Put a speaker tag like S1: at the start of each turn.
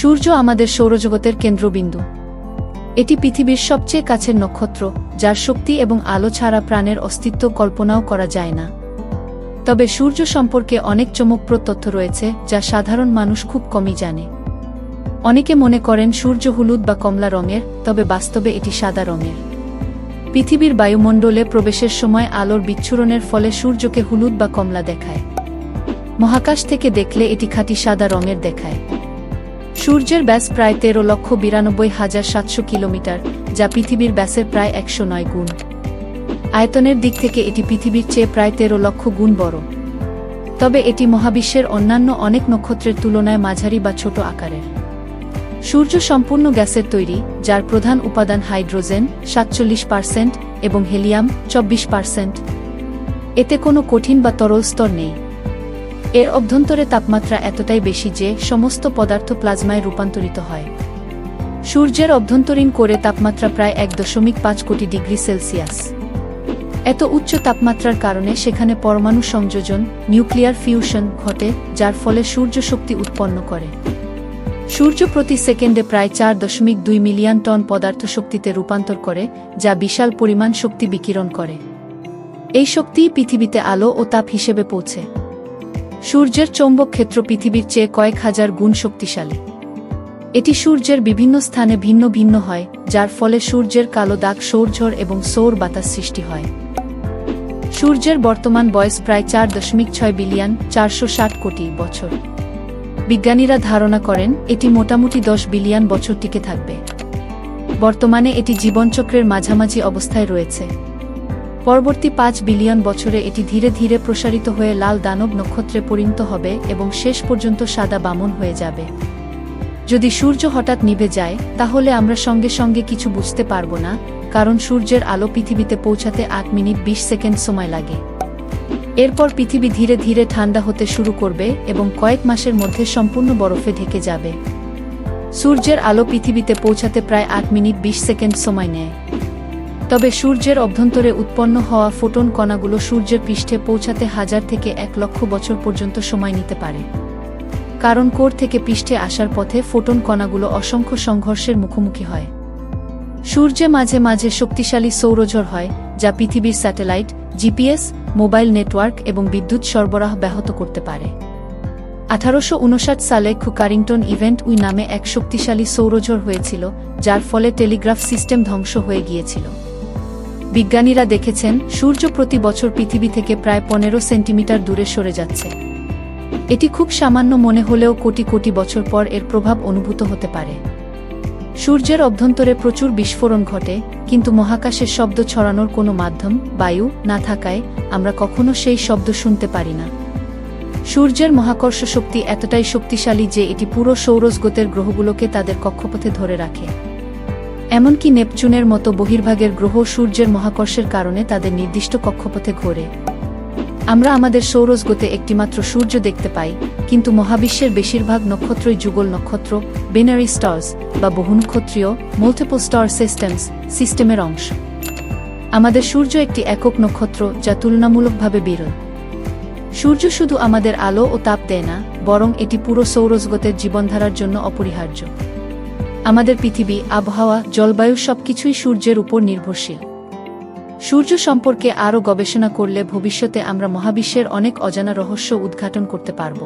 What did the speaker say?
S1: সূর্য আমাদের সৌরজগতের কেন্দ্রবিন্দু। এটি পৃথিবীর সবচেয়ে কাছের নক্ষত্র, যার শক্তি এবং আলো ছাড়া প্রাণের অস্তিত্ব কল্পনাও করা যায় না। তবে সূর্য সম্পর্কে অনেক চমকপ্রদ তথ্য রয়েছে, যা সাধারণ মানুষ খুব কমই জানে। অনেকে মনে করেন সূর্য হলুদ বা কমলা রঙের, তবে বাস্তবে এটি সাদা রঙের। পৃথিবীর বায়ুমণ্ডলে প্রবেশের সময় আলোর বিচ্ছুরণের ফলে সূর্যকে হলুদ বা কমলা দেখায়। মহাকাশ থেকে দেখলে এটি খাঁটি সাদা রঙের দেখায়। সূর্যের ব্যাস প্রায় তেরো লক্ষ বিরানব্বই হাজার সাতশো কিলোমিটার, যা পৃথিবীর ব্যাসের প্রায় একশো নয় গুণ। আয়তনের দিক থেকে এটি পৃথিবীর চেয়ে প্রায় তেরো লক্ষ গুণ বড়। তবে এটি মহাবিশ্বের অন্যান্য অনেক নক্ষত্রের তুলনায় মাঝারি বা ছোট আকারের। সূর্য সম্পূর্ণ গ্যাসের তৈরি, যার প্রধান উপাদান হাইড্রোজেন, সাতচল্লিশ পার্সেন্ট, এবং হেলিয়াম, চব্বিশ পার্সেন্ট। এতে কোনো কঠিন বা তরল স্তর নেই। এর অভ্যন্তরে তাপমাত্রা এতটাই বেশি যে সমস্ত পদার্থ প্লাজমায় রূপান্তরিত হয়। সূর্যের অভ্যন্তরীণ করে তাপমাত্রা প্রায় এক দশমিক পাঁচ কোটি ডিগ্রি সেলসিয়াস। এত উচ্চ তাপমাত্রার কারণে সেখানে পরমাণু সংযোজন, নিউক্লিয়ার ফিউশন ঘটে, যার ফলে সূর্য শক্তি উৎপন্ন করে। সূর্য প্রতি সেকেন্ডে প্রায় চার দশমিক দুই মিলিয়ন টন পদার্থ শক্তিতে রূপান্তর করে, যা বিশাল পরিমাণ শক্তি বিকিরণ করে। এই শক্তিই পৃথিবীতে আলো ও তাপ হিসেবে পৌঁছে। সূর্যের চৌম্বক ক্ষেত্র পৃথিবীর চেয়ে কয়েক হাজার গুণ শক্তিশালী। এটি সূর্যের বিভিন্ন স্থানে ভিন্ন ভিন্ন হয়, যার ফলে সূর্যের কালো দাগ সৌরঝড় এবং সৌর বাতাস সৃষ্টি হয়। সূর্যের বর্তমান বয়স প্রায় চার দশমিক ছয় বিলিয়ন চারশো ষাট কোটি বছর। বিজ্ঞানীরা ধারণা করেন, এটি মোটামুটি দশ বিলিয়ন বছর টিকে থাকবে। বর্তমানে এটি জীবনচক্রের মাঝামাঝি অবস্থায় রয়েছে। পরবর্তী পাঁচ বিলিয়ন বছরে এটি ধীরে ধীরে প্রসারিত হয়ে লাল দানব নক্ষত্রে পরিণত হবে এবং শেষ পর্যন্ত সাদা বামন হয়ে যাবে। যদি সূর্য হঠাৎ নিভে যায়, তাহলে আমরা সঙ্গে সঙ্গে কিছু বুঝতে পারব না, কারণ সূর্যের আলো পৃথিবীতে পৌঁছাতে আট মিনিট বিশ সেকেন্ড সময় লাগে। এরপর পৃথিবী ধীরে ধীরে ঠান্ডা হতে শুরু করবে এবং কয়েক মাসের মধ্যে সম্পূর্ণ বরফে ঢেকে যাবে। সূর্যের আলো পৃথিবীতে পৌঁছাতে প্রায় আট মিনিট বিশ সেকেন্ড সময় নেয়। তবে সূর্যের অভ্যন্তরে উৎপন্ন হওয়া ফোটন কণাগুলো সূর্যের পৃষ্ঠে পৌঁছাতে হাজার থেকে এক লক্ষ বছর পর্যন্ত সময় নিতে পারে। কারণ কোর থেকে পৃষ্ঠে আসার পথে ফোটন কণাগুলো অসংখ্য সংঘর্ষের মুখোমুখি হয়। সূর্যে মাঝে মাঝে শক্তিশালী সৌরঝড় হয়, যা পৃথিবীর স্যাটেলাইট, জিপিএস, মোবাইল নেটওয়ার্ক এবং বিদ্যুৎ সরবরাহ ব্যাহত করতে পারে। আঠারোশ উনষাট সালে খুকারিংটন ইভেন্ট উই নামে এক শক্তিশালী সৌরঝড় হয়েছিল, যার ফলে টেলিগ্রাফ সিস্টেম ধ্বংস হয়ে গিয়েছিল। বিজ্ঞানীরা দেখেছেন, সূর্য প্রতি বছর পৃথিবী থেকে প্রায় পনেরো সেন্টিমিটার দূরে সরে যাচ্ছে। এটি খুব সামান্য মনে হলেও কোটি কোটি বছর পর এর প্রভাব অনুভূত হতে পারে। সূর্যের অভ্যন্তরে প্রচুর বিস্ফোরণ ঘটে, কিন্তু মহাকাশের শব্দ ছড়ানোর কোনো মাধ্যম, বায়ু, না থাকায় আমরা কখনো সেই শব্দ শুনতে পারি না। সূর্যের মহাকর্ষ শক্তি এতটাই শক্তিশালী যে এটি পুরো সৌরজগতের গ্রহগুলোকে তাদের কক্ষপথে ধরে রাখে। এমনকি নেপচুনের মতো বহির্ভাগের গ্রহ সূর্যের মহাকর্ষের কারণে তাদের নির্দিষ্ট কক্ষপথে ঘোরে। আমরা আমাদের সৌরজগতে একটিমাত্র সূর্য দেখতে পাই, কিন্তু মহাবিশ্বের বেশিরভাগ নক্ষত্রই যুগল নক্ষত্র বেনারি স্টার্স বা বহুনক্ষত্রীয় মাল্টিপল স্টার সিস্টেমস সিস্টেমের অংশ। আমাদের সূর্য একটি একক নক্ষত্র যা তুলনামূলকভাবে বিরল। সূর্য শুধু আমাদের আলো ও তাপ দেয় না, বরং এটি পুরো সৌরজগতের জীবনধারার জন্য অপরিহার্য। আমাদের পৃথিবী, আবহাওয়া, জলবায়ু সবকিছুই সূর্যের উপর নির্ভরশীল। সূর্য সম্পর্কে আরও গবেষণা করলে ভবিষ্যতে আমরা মহাবিশ্বের অনেক অজানা রহস্য উদ্ঘাটন করতে পারব।